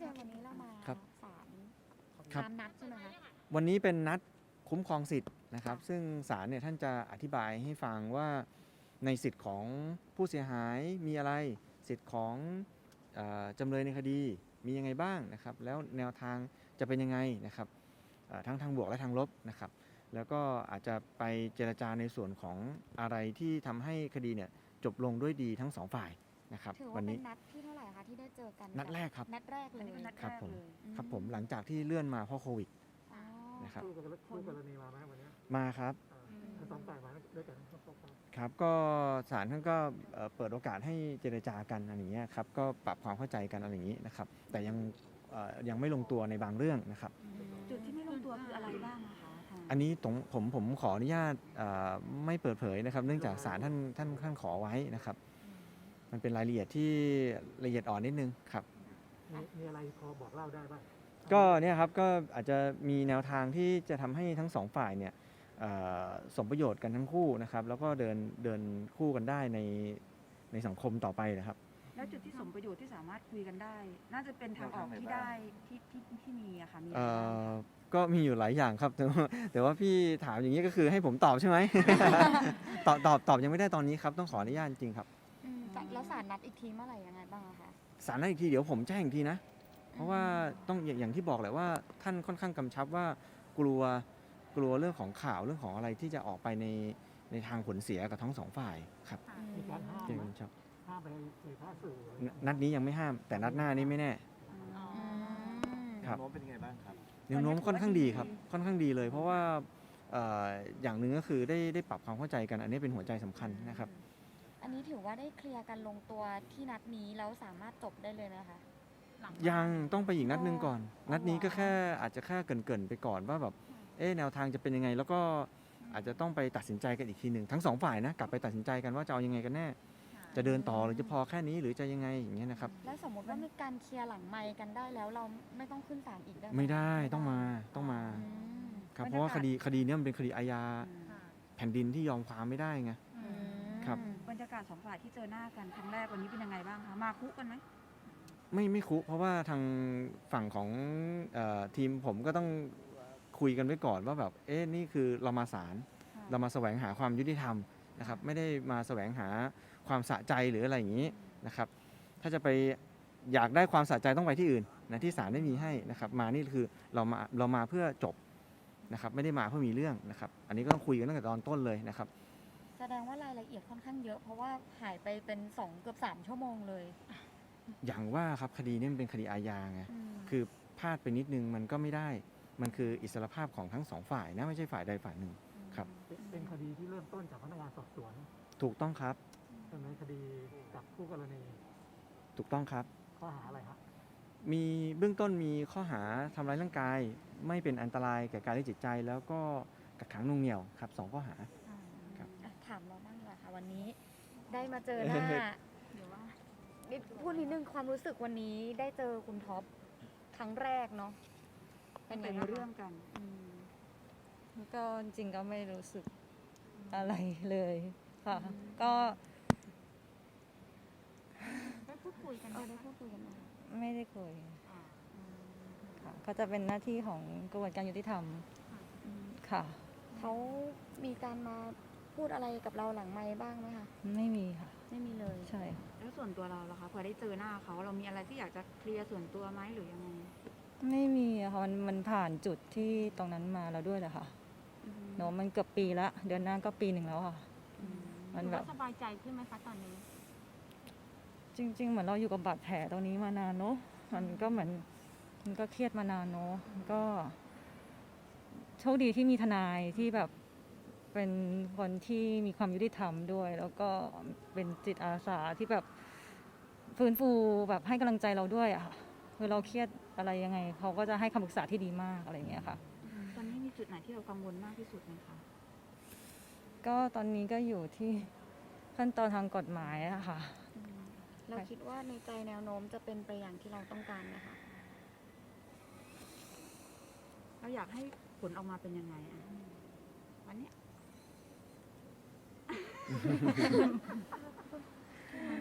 เจมส์วันนี้เรามาครับศาลครับตามนัดใช่ไหมคะวันนี้เป็นนัดคุ้มครองสิทธิ์นะครับ ซึ่งศาลเนี่ยท่านจะอธิบายให้ฟังว่าในสิทธิ์ของผู้เสียหายมีอะไร สิทธิ์ของเออจำเลยในคดีมียังไงบ้างนะครับ แล้วแนวทางจะเป็นยังไงนะครับเอ่อทั้งทางบวกและทางลบนะครับ แล้วก็อาจจะไปเจรจาในส่วนของอะไรที่ทำให้คดีเนี่ยจบลงด้วยดีทั้งสองฝ่าย นะครับถือวัว่านเป็นี้นนัดที่เท่าไหร่คะที่ได้เจอกันนัดแรกครับ นัดแรกเลอันยนี้เป็นนัดครัแรบกผม เลยครับผมหลังจากที่เลื่อนมาเพราะโควิดอ๋อนะครับคู่กรณีคู่กรณีมาไหมวันเนี้ยมาครับอ่าทั้งสองฝ่ายมาด้วยกันทั้งสองฝ่ายครับ ก็ศาลท่านก็เอ่อเปิดโอกาสให้เจรจากันอะไรอย่างเงี้ยครับก็ปรับความเข้าใจกันอะไรอย่างนี้นะครับแต่ยังเอ่อยังไม่ลงตัวในบางเรื่องนะครับ จุดที่ไม่ลงตัวคืออะไรบ้างนะคะทางอันนี้ตรงผมผมขออนุญาตเอ่อไม่เปิดเผยนะครับ เนื่องจากศาลท่านท่านท่านขอไว้นะครับ มันเป็นรายละเอียดที่ละเอียดอ่อนนิดนึงครับ มีมีอะไรพอบอกเล่าได้บ้างก็เนี่ยครับก็อาจจะมีแนวทางที่จะทำให้ทั้งสองฝ่ายเนี่ยเอ่อสมประโยชน์กันทั้งคู่นะครับ แล้วก็เดินเดินคู่กันได้ในในสังคมต่อไปนะครับ แล้วจุดที่สมประโยชน์ที่สามารถคุยกันได้ น่าจะเป็นทางออกที่ได้ที่ที่ที่มีอะค่ะมีอะไรเอ่บ้างอก็มีอยู่หลายอย่างครับแต่ว่าแต่ว่าพี่ถามอย่างนี้ก็คือให้ผมตอบใช่ไหม ตอบตอบตอบยังไม่ได้ตอนนี้ครับ ต้องขออนุญาตจริงครับอืม แต่แล้วศาลนัดอีกทีเมื่อไหร่ยังไงบ้างอะคะสารนัดอีกทีเดี๋ยวผมแจ้งอีกทีนะ เพราะว่าต้องอย่างอย่างที่บอกแหละว่าท่านค่อนข้างกำชับว่ากลัวกลัวเรื่องของข่าวเรื่องของอะไรที่จะออกไปในในทางผลเสียกับทั้งสองฝ่ายครับอืมมีการห้ามเจริไหมญครับ ห้ามไปเผยแพร่สื่ออะไรนนัดนี้ยังไม่ห้าม แต่นัดหน้านี้ไม่แน่อืม ครับแนวโน้มเป็นยังไงบ้างครับ แนวโน้มค่อนข้างดีครับ ค่อนข้างดีเลย เพราะว่าเอ่ออย่างหนึ่งก็คือได้ได้ปรับความเข้าใจกัน อันนี้เป็นหัวใจสำคัญนะครับ อันนี้ถือว่าได้เคลียร์กันลงตัวที่นัดนี้แล้วสามารถจบได้เลยนะคะยังต้องไปอีกนัดหนึ่งก่อนอ๋อนัดนี้ก็แค่อาจจะแค่เกรินๆไปก่อนว่าแบบเอ๊ะแนวทางจะเป็นยังไง แล้วก็อาจจะต้องไปตัดสินใจกันอีกทีหนึ่งทั้งสองฝ่ายนะกลับไปตัดสินใจกันว่าจะเอายังไงกันแน่จะเดินต่อหรือจะพอแค่นี้หรือจะยังไงอย่างเงี้ยนะครับ แล้วสมมติว่ามีการเคลียร์หลังไมค์กันได้แล้วเราไม่ต้องขึ้นศาลอีกได้หไม่ได้ต้องมาต้องมาอืมครับเพราะว่าคดีคดีเนี้ยมันเป็นคดีอาญาแผ่นดินที่ยอมความไม่ได้ไง อืมครับ บรรยากาศสองฝ่ายที่เจอหน้ากันครั้งแรกวันนี้เป็นยังไงบ้างคะมาคุกันไหมไม่ไม่คุเพราะว่าทางฝั่งของเออทีมผมก็ต้องคุยกันไว้ก่อนว่าแบบเอ๊ะนี่คือเรามาศาลเรามาแสวงหาความยุติธรรมนะครับไม่ได้มาแสวงหาความสะใจหรืออะไรอย่างนี้นะครับ ถ้าจะไปอยากได้ความสะใจต้องไปที่อื่นนะที่ศาลได้มีให้นะครับมานี่คือเรามาเรามาเพื่อจบนะครับไม่ได้มาเพื่อมีเรื่องนะครับ อันนี้ก็ต้องคุยกันตั้งแต่ตอนต้นเลยนะครับ แสดงว่ารายละเอียดค่อนข้างเยอะ เพราะว่าหายไปเป็นสองเกือบสามชั่วโมงเลย อย่างว่าครับคดีนี้มันเป็นคดีอาญาไงมคือพลาดไปนิดนึงมันก็ไม่ได้ มันคืออิสรภาพของทั้งสองฝ่ายนะไม่ใช่ฝ่ายใดฝ่ายหนึ่ง ครับ เป็นเป็นคดีที่เริ่มต้นจากพนักงานสอบสวนถูกต้องครับ ดำเนินคดีกับคู่กรณีถูกต้องครับ ข้อหาอะไรฮะมีเบื้องต้นมีข้อหาทำร้ายร่างกาย ไม่เป็นอันตรายแก่กายและจิตใจ แล้วก็กักขังหนุ่งเหนี่ยวครับสองข้อหา วันนี้ ได้มาเจอหน้าเฮ้ยเดี๋ยวว่านิดพูดนิดนึงความรู้สึกวันนี้ได้เจอคุณท็อปครั้งแรกเนาะเป็นไงเป็นบ้างคะเรื่องกันอืมก็จริงๆก็ไม่รู้สึกอะไรเลยค่ะ ก็ได้พูดคุยกันเออได้พูดคุยกันไหมไม่ได้คุยอืมค่ะก็จะเป็นหน้าที่ของกระบวนการยุติธรรมอืมค่ะเขามีการมา พูดอะไรกับเราหลังไมค์บ้างไหมคะไม่มีค่ะ ไม่มีเลยใช่ค่ะแล้วส่วนตัวเราล่ะคะพอได้เจอหน้าเขาเรามีอะไรที่อยากจะเคลียร์ส่วนตัวไหมหรือยังไงไม่มีอะค่ะมันมันผ่านจุดที่ตรงนั้นมาแล้วด้วยแหละค่ะเนอะมันเกือบปีละเดือนหน้าก็ปีหนึ่งแล้วค่ะ อืมมันแบบ สบายใจขึ้นไหมคะตอนนี้ จริง ๆ เหมือนเราอยู่กับบาดแผลตรงนี้มานานเนอะมันก็เหมือนมันก็เครียดมานานเนอะก็โชคดีที่มีทนายที่แบบ เป็นคนที่มีความยุติธรรมด้วย แล้วก็เป็นจิตอาสาที่แบบฟื้นฟูแบบให้กำลังใจเราด้วยอะค่ะคือเราเครียดอะไรยังไงเขาก็จะให้คำปรึกษาที่ดีมากอะไรอย่างเงี้ยค่ะ ตอนนี้มีจุดไหนที่เรากังวลมากที่สุดไหมคะ ก็ตอนนี้ก็อยู่ที่ขั้นตอนทางกฎหมายอะค่ะอืมเราคิดว่าในใจแนวโน้มจะเป็นไปอย่างที่เราต้องการไหมคะ เราอยากให้ผลออกมาเป็นยังไงอะวันเนี้ย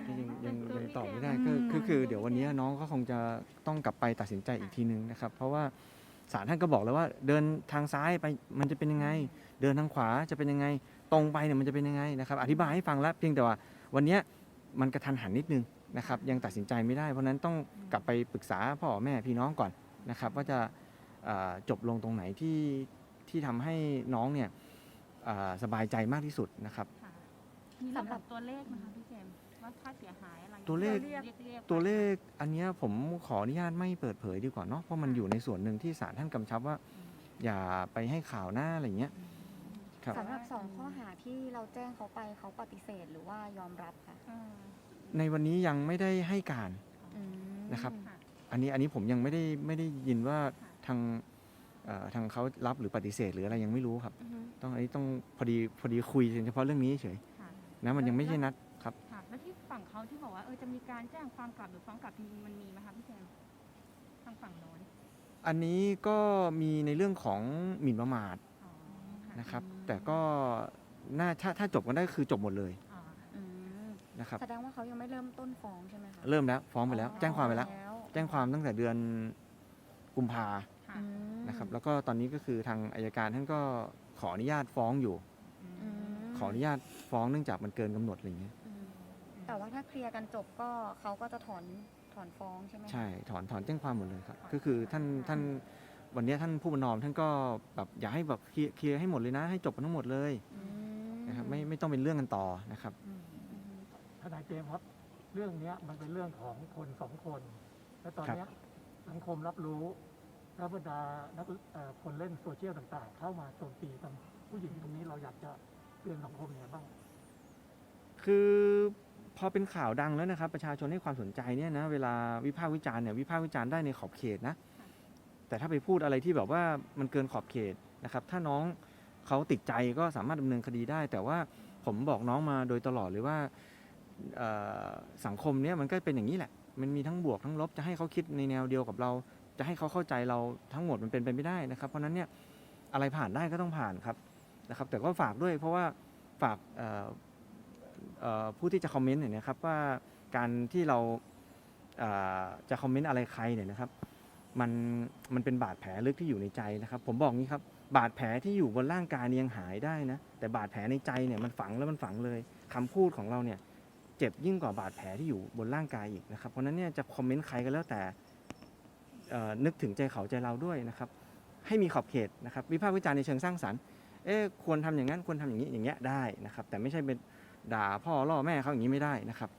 จริงๆยังยังตอบไม่ได้ก็คือคือเดี๋ยววันนี้น้องก็คงจะต้องกลับไปตัดสินใจอีกทีนึงนะครับ เพราะว่าศาลท่านก็บอกแล้วว่า เดินทางซ้ายไปมันจะเป็นยังไง เดินทางขวาจะเป็นยังไง ตรงไปเนี่ยมันจะเป็นยังไงนะครับ อธิบายให้ฟังแล้วเพียงแต่ว่า วันเนี้ยมันกระทันหันนิดนึงนะครับ ยังตัดสินใจไม่ได้เพราะฉะนั้นต้องกลับไปปรึกษาพ่อแม่พี่น้องก่อนนะครับว่าจะเอ่อจบลงตรงไหนที่ที่ทำให้น้องเนี่ยเอ่อสบายใจมากที่สุดนะครับค่ะมี สำหรับตัวเลขนะคะพี่เจมส์ว่าค่าเสียหายอะไรตัวเลขเรียกเรียกตัวเลขอันเนี้ยผมขออนุญาตไม่เปิดเผยดีกว่าเนาะเพราะมันอยู่ในส่วนหนึ่งที่ศาลท่านกำชับว่า อย่าไปให้ข่าวหน้าอะไรเงี้ย ครับ สำหรับสองข้อหาที่เราแจ้งเขาไปเขาปฏิเสธหรือว่ายอมรับค่ะอ่าในวันนี้ยังไม่ได้ให้การ อืมนะครับ ค่ะ อันนี้อันนี้ผมยังไม่ได้ไม่ได้ยินว่าทางเอ่อทางเขารับหรือปฏิเสธหรืออะไรยังไม่รู้ครับ อือฮึต้องอันนี้ต้องพอดีพอดีคุยเฉพาะเรื่องนี้เฉยค่ะ นะมันยังไม่ใช่นัดครับ ค่ะแล้วที่ฝั่งเขาที่บอกว่าเออจะมีการแจ้งความกลับหรือฟ้องกลับจริงๆมันมีไหมคะพี่เจมส์ทางฝั่งโน้นอันนี้ก็มีในเรื่องของหมิ่นประมาทอ๋อค่ะนะครับ แต่ก็น่าถ้าถ้าจบกันได้คือจบหมดเลยอ๋ออืมนะครับ แสดงว่าเขายังไม่เริ่มต้นฟ้องใช่ไหมคะเริ่มแล้วฟ้องไปแล้วอ๋อแจ้งความไปแล้ว แจ้งความตั้งแต่เดือนกุมภาค่ะอืมนะครับ แล้วก็ตอนนี้ก็คือทางอายการท่านก็ขออนุญาตฟ้องอยู่ อืม ขออนุญาต ฟ้องเนื่องจากมันเกินกำหนดอะไรอย่างเงี้ยอืมแต่ว่าถ้าเคลียร์กันจบก็เขาก็จะถอนถอนฟ้องใช่ไหมคะ ใช่ถอนถอนแจ้งความหมดเลยครับก็คือท่านท่านวันนี้ท่านผู้ปกครองท่านก็แบบอยากให้แบบเคลียร์เคลียร์ให้หมดเลยนะ ให้จบกันทั้งหมดเลยอืมนะครับไม่ไม่ต้องเป็นเรื่องกันต่อนะครับอืมอืมทนายเจมส์ครับ เรื่องเนี้ยมันเป็นเรื่องของคนสองคน และตอนเนี้ยสังคมรับรู้แล้วบรรดานักเอ่อคนเล่นโซเชียลต่างๆ เข้ามาโจมตีทางผู้หญิงตรงนี้เราอยากจะ เตือนสังคมยังไงบ้าง คือพอเป็นข่าวดังแล้วนะครับ ประชาชนให้ความสนใจเนี่ยนะเวลาวิพากษ์วิจารณ์เนี่ยวิพากษ์วิจารณ์ได้ในขอบเขตนะ แต่ถ้าไปพูดอะไรที่แบบว่ามันเกินขอบเขตนะครับ ถ้าน้องเขาติดใจก็สามารถดำเนินคดีได้ แต่ว่าผมบอกน้องมาโดยตลอดเลยว่าเอ่อสังคมเนี่ยมันก็เป็นอย่างนี้แหละ มันมีทั้งบวกทั้งลบจะให้เขาคิดในแนวเดียวกับเรา จะให้เขาเข้าใจเราทั้งหมดมันเป็นไปไม่ได้นะครับ เพราะฉะนั้นเนี่ยอะไรผ่านได้ก็ต้องผ่านครับ นะครับแต่ก็ฝากด้วยเพราะว่าฝากผู้ที่จะคอมเมนต์เนี่ยนะครับว่าการที่เราจะคอมเมนต์อะไรใครเนี่ยนะครับมันมันเป็นบาดแผลลึกที่อยู่ในใจนะครับ ผมบอกงี้ครับบาดแผลที่อยู่บนร่างกายเนี่ยยังหายได้นะแต่บาดแผลในใจเนี่ยมันฝังแล้วมันฝังเลยคำพูดของเราเนี่ยเจ็บยิ่งกว่าบาดแผลที่อยู่บนร่างกายอีกนะครับเพราะนั้นเนี่ยจะคอมเมนต์ใครก็แล้วแต่นึกถึงใจเขาใจเราด้วยนะครับให้มีขอบเขตนะครับวิพากษ์วิจารณ์ในเชิงสร้างสรรค์ เอ๊ะควรทำอย่างนั้นควรทำอย่างนี้อย่างเงี้ยได้นะครับ แต่ไม่ใช่เป็นด่าพ่อล่อแม่เขาอย่างนี้ไม่ได้นะครับ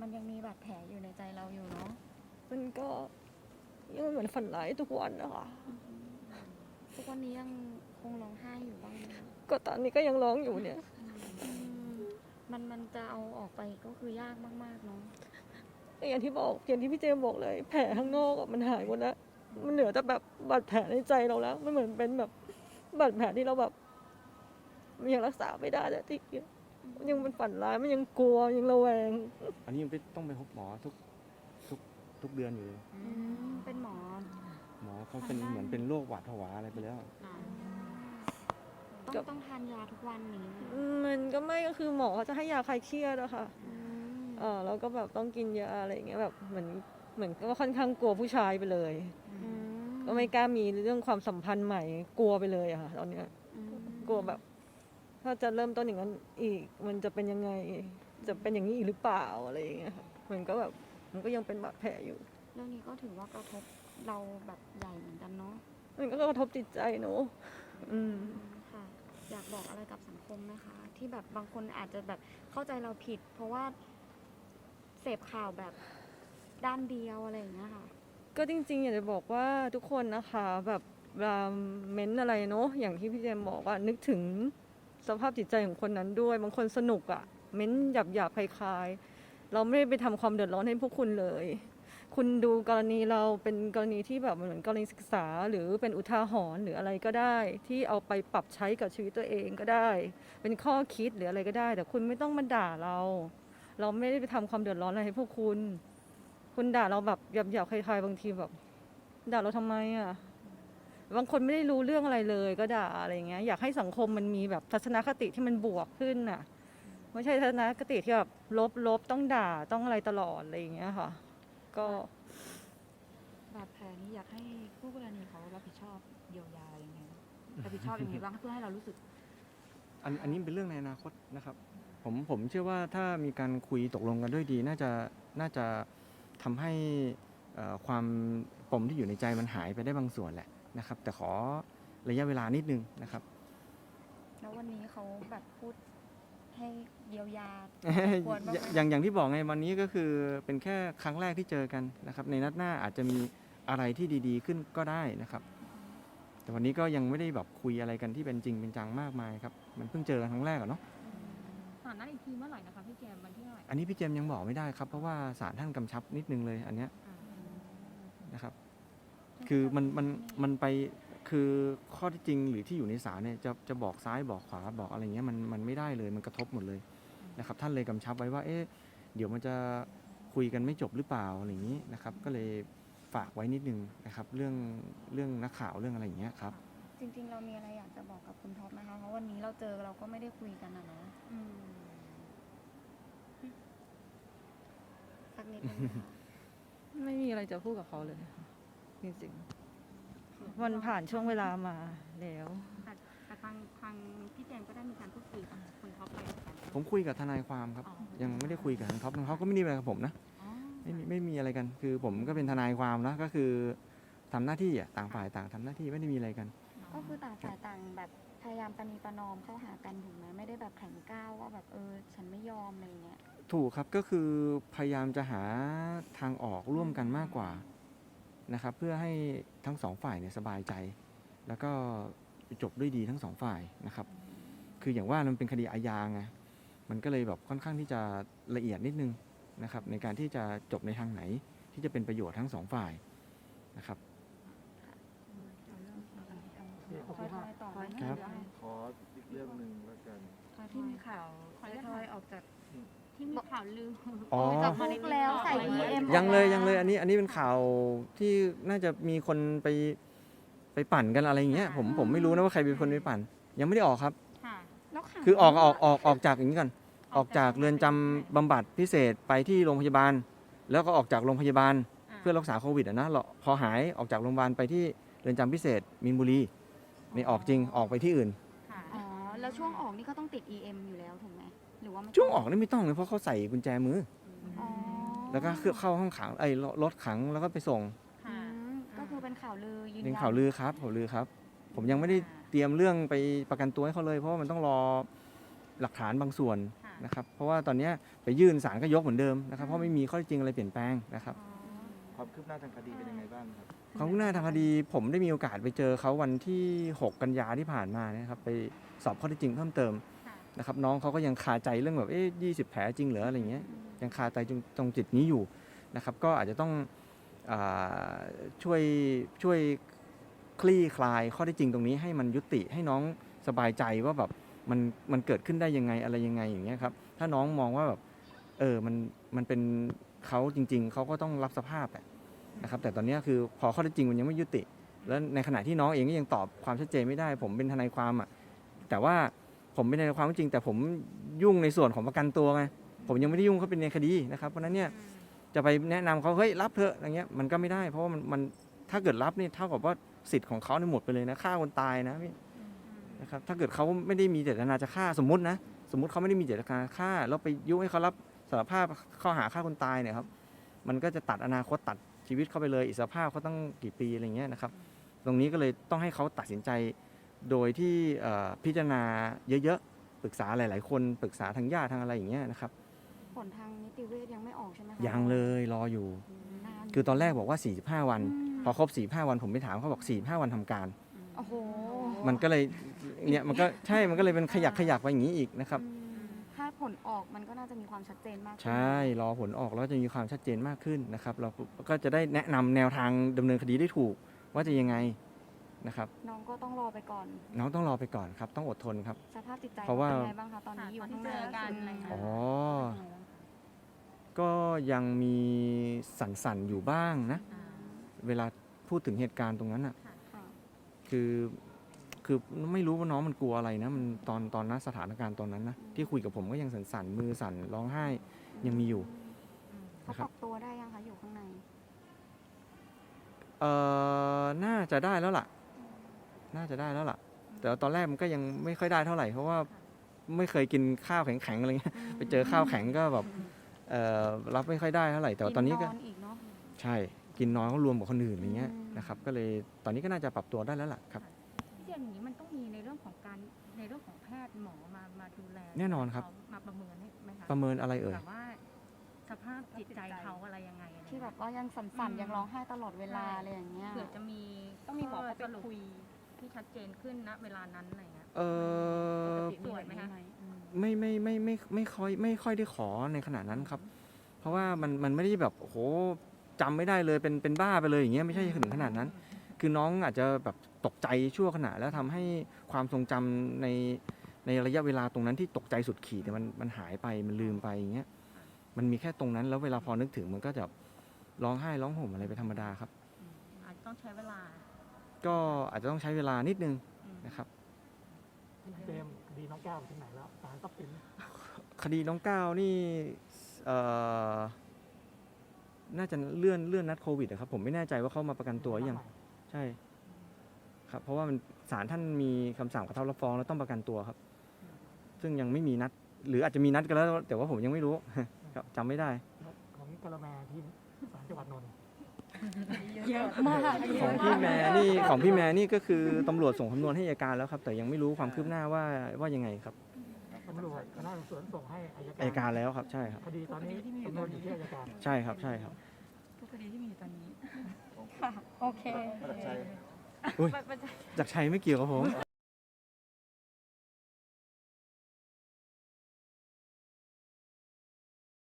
มันยังมีบาดแผลอยู่ในใจเราอยู่เนาะมันก็ยังเหมือนฝันร้ายทุกวันนะคะทุกวันนี้ยังคงร้องไห้อยู่บ้างไหมคะก็ตอนนี้ก็ยังร้องอยู่เนี่ยอืมมันมันจะเอาออกไปก็คือยากมากๆเนาะก็อย่างที่บอกอย่างที่พี่เจมส์บอกเลย แผลข้างนอกอะมันหายหมดแล้วมันเหลือแต่แบบบาดแผลในใจเราแล้ว มันเหมือนเป็นแบบ บาดแผลที่เราแบบมันยังรักษาไม่ได้แต่ที่มันยังเป็นฝันร้ายมันยังกลัวยังระแวง อันนี้ยังไปต้องไปพบหมอทุกทุกทุกเดือนอยู่เลย อืมเป็นหมอหมอเขาเป็นเหมือนเป็นโรคหวาดผวาอะไรไปแล้วต้องต้องทานยาทุกวันนี้มันก็ไม่ก็คือหมอเขาจะให้ยาคลายเครียดอะค่ะอืมเออแล้วก็แบบต้องกินยาอะไรอย่างเงี้ยแบบเหมือนเหมือนก็ค่อนข้างกลัวผู้ชายไปเลย อืม ก็ไม่กล้ามีเรื่องความสัมพันธ์ใหม่กลัวไปเลยอะค่ะตอนเนี้ยอืมกลัวแบบ ถ้าจะเริ่มต้นอย่างนั้นอีก มันจะเป็นยังไง จะเป็นอย่างนี้อีกหรือเปล่าอะไรอย่างเงี้ยค่ะมันก็แบบมันก็ยังเป็นบาดแผลอยู่ เรื่องนี้ก็ถือว่ากระทบเราแบบใหญ่เหมือนกันเนาะมันก็กระทบจิตใจหนูอืมค่ะ อยากบอกอะไรกับสังคมไหมคะ ที่แบบบางคนอาจจะแบบเข้าใจเราผิด เพราะว่าเสพข่าวแบบด้านเดียวอะไรอย่างเงี้ยค่ะ ก็จริงๆ อยากจะบอกว่าทุกคนนะคะแบบเวลาเม้นอะไรเนาะอย่างที่พี่เจมบอกว่านึกถึงสภาพจิตใจของคนนั้นด้วย บางคนสนุกอะเม้นหยาบหยาบๆคลายๆ เราไม่ได้ไปทำความเดือดร้อนให้พวกคุณเลย คุณดูกรณีเราเป็นกรณีที่แบบเหมือนกรณีศึกษา หรือเป็นอุทาหรณ์หรืออะไรก็ได้ ที่เอาไปปรับใช้กับชีวิตตัวเองก็ได้ เป็นข้อคิดหรืออะไรก็ได้ แต่คุณไม่ต้องมาด่าเรา เราไม่ได้ไปทำความเดือดร้อนอะไรให้พวกคุณ คุณด่าเราแบบหยาบๆคลายๆบางทีแบบ ด่าเราทำไมอะบางคนไม่ได้รู้เรื่องอะไรเลยก็ด่าอะไรอย่างเงี้ยอยากให้สังคมมันมีแบบทัศนคติที่มันบวกขึ้นน่ะไม่ใช่ทัศนคติที่แบบลบลบต้องด่าต้องอะไรตลอดอะไรอย่างเงี้ยค่ะ ก็บาดแผลนี้อยากให้ผู้กรณีเขารับผิดชอบเยียวยายังไงรับผิดชอบยังไงบ้างเพื่อให้เรารู้สึก อันอันนี้เป็นเรื่องในอนาคตนะครับ ผมผมเชื่อว่าถ้ามีการคุยตกลงกันด้วยดี น่าจะน่าจะ ทำให้เอ่อความปมที่อยู่ในใจมันหายไปได้บางส่วนแหละนะครับ แต่ขอระยะเวลานิดนึงนะครับ แล้ววันนี้เขาแบบพูดให้เยียวยาอควรบ้างไหมย่างอย่างที่บอกไงวันนี้ก็คือเป็นแค่ครั้งแรกที่เจอกันนะครับ ในนัดหน้าอาจจะมีอะไรที่ดี ๆ ขึ้นก็ได้นะครับ แต่วันนี้ก็ยังไม่ได้แบบคุยอะไรกันที่เป็นจริงเป็นจังมากมายครับ มันเพิ่งเจอกันครั้งแรกอะเนาะสารนัดอีกทีเมื่อไหร่นะคะพี่แจมวันที่เท่าไหร่อันนี้พี่เจมส์ยังบอกไม่ได้ครับ เพราะว่าศาลท่านกำชับนิดนึงเลยอันเนี้ยนะครับ คือมันมันมันไปคือข้อที่จริงหรือที่อยู่ในศาลเนี่ยจะจะบอกซ้ายบอกขวาบอกอะไรเงี้ยมันมันไม่ได้เลยมันกระทบหมดเลยนะครับ ท่านเลยกำชับไว้ว่า เอ๊ะเดี๋ยวมันจะคุยกันไม่จบหรือเปล่าอะไรอย่างนี้นะครับ ก็เลยฝากไว้นิดนึงนะครับ เรื่องเรื่องนักข่าวเรื่องอะไรอย่างเงี้ยครับ จริง ๆ เรามีอะไรอยากจะบอกกับคุณท็อปไหมคะเพราะวันนี้เราเจอเราก็ไม่ได้คุยกันนะเนาะอืมสักนิดนึงนะคะไม่มีอะไรจะพูดกับเขาเลยค่ะจริงๆมันผ่านช่วงเวลามาแล้ว แต่แต่ทางทางพี่แจมก็ได้มีการพูดคุยกับคุณท็อปไปเหมือนกันผมคุยกับทนายความครับ อ๋อยังไม่ได้คุยกับทางท็อปทางท็อปก็ไม่ได้มีอะไรกับผมนะอ๋อไม่มีไม่มีอะไรกัน คือผมก็เป็นทนายความนะก็คือทำหน้าที่อะต่างฝ่ายต่างทำหน้าที่ไม่ได้มีอะไรกัน ก็คือต่างฝ่ายต่างแบบพยายามประนีประนอมเข้าหากันถูกไหมไม่ได้แบบแข็งก้าวว่าแบบเออฉันไม่ยอมอะไรเงี้ยถูกครับก็คือพยายามจะหาทางออกร่วมกันมากกว่านะครับ เพื่อให้ทั้งสองฝ่ายเนี่ยสบายใจ แล้วก็จบด้วยดีทั้งสองฝ่ายนะครับ คืออย่างว่ามันเป็นคดีอาญาไงมันก็เลยแบบค่อนข้างที่จะละเอียดนิดนึงนะครับ ในการที่จะจบในทางไหนที่จะเป็นประโยชน์ทั้งสองฝ่ายนะครับ ขอบคุณมากต่อไหมครับ ขออีกเรื่องหนึ่งแล้วกัน ที่มีข่าวขออนุญาตทอยๆออกจากที่มีข่าวลืออ๋อ จากคุกแล้วใส่ EM ยังเลยยังเลยอันนี้อันนี้เป็นข่าวที่น่าจะมีคนไปไปปั่นกันอะไรอย่างเงี้ยผมผมไม่รู้นะว่าใครเป็นคนไปปั่น ยังไม่ได้ออกครับ ค่ะแล้วขังคือออกออกออกออกจากอย่างนี้ก่อนออกจากเรือนจำบำบัดพิเศษไปที่โรงพยาบาล แล้วก็ออกจากโรงพยาบาลเพื่อรักษาโควิดอะนะเราพอหายออกจากโรงพยาบาลไปที่เรือนจำพิเศษมีนบุรี นี่ออกจริงออกไปที่อื่น ค่ะอ๋อ แล้วช่วงออกนี่ก็ต้องติด EM อยู่แล้วถูกไหมหรือว่าไม่ช่วงออกนี่ไม่ต้องเลยเพราะเขาใส่กุญแจมือ อ๋อแล้วก็เข้าห้องขังไอ้ยรถขังแล้วก็ไปส่งอืค่ะ มก็คือเป็นข่าวลือยืนเป็นยันข่าวลือครับข่าวลือครับ ผมยังไม่ได้เตรียมเรื่องไปประกันตัวให้เขาเลย เพราะว่ามันต้องรอหลักฐานบางส่วนค่ะนะครับ เพราะว่าตอนเนี้ยไปยื่นศาลก็ยกเหมือนเดิมนะครับเพราะไม่มีข้อเท็จจริงอะไรเปลี่ยนแปลงนะครับ อ๋อ ความคืบหน้าทางคดีเป็นยังไงบ้างครับ เขาหน้าทางคดีผมได้มีโอกาสไปเจอเขาวันที่ 6 กันยาที่ผ่านมานะครับไปสอบข้อเท็จจริงเพิ่มเติมค่ะนะครับน้องเขาก็ยังคาใจเรื่องแบบเอ๊ะยี่สิบแผลจริงเหรออะไรเงี้ยยังคาใจตรงตรงจิตนี้อยู่นะครับ ก็อาจจะต้องอาช่วยช่วยคลี่คลายข้อเท็จจริงตรงนี้ให้มันยุติให้น้องสบายใจว่าแบบมันมันเกิดขึ้นได้ยังไงอะไรยังไงอย่างเงี้ยครับถ้าน้องมองว่าแบบเออมันมันเป็นเขาจริง ๆเขาก็ต้องรับสภาพแหละ นะครับแต่ตอนเนี้ยคือพอข้อเท็จจริงมันยังไม่ยุติ แล้วในขณะที่น้องเองก็ยังตอบความชัดเจนไม่ได้ ผมเป็นทนายความอะแต่ว่าผมเป็นทนายความจริง แต่ผมยุ่งในส่วนของประกันตัวไงผมยังไม่ได้ยุ่งเขาเป็นในคดีนะครับเพราะฉะนั้นเนี่ยจะไปแนะนำเขาเฮ้ยรับเถอะอะไรเงี้ยมันก็ไม่ได้ เพราะว่ามันมันถ้าเกิดรับนี่เท่ากับว่าสิทธิ์ของเขาเนี่ยหมดไปเลยนะฆ่าคนตายนะพี่นะครับถ้าเกิดเขาไม่ได้มีเจตนาจะฆ่าสมมตินะสมมติเขาไม่ได้มีเจตนาฆ่าแล้วไปยุให้เขารับสารภาพข้อหาฆ่าคนตายเนี่ยครับมันก็จะตัดอนาคตตัด ชีวิตเขาไปเลยอิสรภาพเขาตั้งกี่ปีอะไรเงี้ยนะครับ ตรงนี้ก็เลยต้องให้เขาตัดสินใจโดยที่เอ่อพิจารณาเยอะๆปรึกษาหลาย ๆ คนปรึกษาทางญาติทางอะไรอย่างเงี้ยนะครับผลทางนิติเวชยังไม่ออกใช่ไหมคะยังเลยรออยู่นานคือตอนแรกบอกว่า 45 วันมพอครบ 45 วันผมไปถามเขาบอก 45 วันทำการโอ้โหมันก็เลยเนี่ยมันก็ใช่มันก็เลยเป็นขยักขยักไปอย่างนี้อีกนะครับอืมถ้า ผลออกมันก็น่าจะมีความชัดเจนมากขึ้น ใช่รอผลออกแล้วจะมีความชัดเจนมากขึ้นนะครับ เราก็จะได้แนะนำแนวทางดำเนินคดีได้ถูกว่าจะยังไงนะครับ น้องก็ต้องรอไปก่อน น้องต้องรอไปก่อนครับต้องอดทนครับ สภาพจิตใจเพราะว่า เป็นไงบ้างคะตอนนี้อยู่ค่ะข้างหตอนที่น้าเจอกันสุดอะไรอ๋อเงี้ยก็ยังมีสั่นๆอยู่บ้างนะอ่าเวลาพูดถึงเหตุการณ์ตรงนั้นอะ ค่ะ คือ คือไม่รู้ว่าน้องมันกลัวอะไรนะมันตอนตอนนั้นสถานการณ์ตอนนั้นนะที่คุยกับผมก็ยังสั่นๆมือสั่นร้องไห้ยังมีอยู่ เขานะคปรัรับบตัวได้ยังคะอยู่ข้างใน เออน่าจะได้แล้วล่ะ น่าจะได้แล้วล่ะ แต่ว่าตอนแรกมันก็ยังไม่ค่อยได้เท่าไหร่เพราะว่าไม่เคยกินข้าวแข็งๆอะไรเงี้ยไปเจอข้าวแข็งก็แบบเอ่อรับไม่ค่อยได้เท่าไหร่แต่ว่าตอนนี้ก็นอนอีกเนาะ ใช่ กินน้อยก็รวมกับคนอื่นอย่างเงี้ยอืม นะครับ ก็เลยตอนนี้ก็น่าจะปรับตัวได้แล้วล่ะครับพี่เจมส์ อย่างนี้มันต้องมีในเรื่องของการในเรื่องของแพทย์หมอมามาดูแลแน่นอนครับ เขามาประเมินให้ไหมคะประเมินอะไรเอ่ย แบบว่า สภาพจิตใจเขาอะไรยังไงอะไรที่แบบเงี้ยว่ายังสั่นอืมๆยังร้องไห้ตลอดเวลาอะไรอย่างเงี้ย เผื่อจะมีต้องมีหมอเข้าไปข้สรุปคุย ที่ชัดเจนขึ้นณเวลานั้นอะไรเงี้ย เออสวยไหมคะ ไม่ไม่ไม่ไม่ไม่ค่อยไม่ค่อยได้ขอในขณะนั้นครับ เพราะว่ามันมันไม่ได้แบบโอ้โหจำไม่ได้เลยเป็นเป็นบ้าไปเลยอย่างเงี้ยไม่ใช่ถึงขนาดนั้น คือน้องอาจจะแบบตกใจชั่วขณะแล้วทำให้ความทรงจำในในระยะเวลาตรงนั้นที่ตกใจสุดขีดเนี่ยมันมันหายไปมันลืมไปอย่างเงี้ยมันมีแค่ตรงนั้นแล้วเวลาพอนึกถึงมันก็จะร้องไห้ร้องห่มอะไรไปธรรมดาครับอาจจะต้องใช้เวลา ก็อาจจะต้องใช้เวลานิดนึงอืมนะครับเจมส์คดีน้องแก้วถึงไหนแล้วศาลตัดสินคดีน้องก้าวนี่เอ่อน่าจะเลื่อนเลื่อนนัดโควิดอะครับผมไม่แน่ใจว่าเขามาประกันตัวหรือยัง ใช่ ครับ เพราะว่ามันศาลท่านมีคำสั่งกระทำรับฟ้องแล้วต้องประกันตัวครับ ซึ่งยังไม่มีนัด หรืออาจจะมีนัดกันแล้ว แต่ว่าผมยังไม่รู้ ครับจำไม่ได้ ของกะละแมที่ศาลจังหวัดนนท์เยอะมากของพี่แม่นี่ของพี่แม่นี่ก็คือตำรวจส่งสำนวนให้อัยการแล้วครับ แต่ยังไม่รู้ความคืบหน้าว่าว่ายังไงครับตำรวจคณะสอบสวนส่งให้อายอัยกาการรแล้วครับ ใช่ครับ คดีตอนนี้สำนวนอยู่ที่อายการ ใช่ครับใช่ครับ ทุกคดีที่มีอยู่ตอนนี้ ค่ะ โอเคมาจากชัย อุ้ยจากชัยไม่เกี่ยวกับผม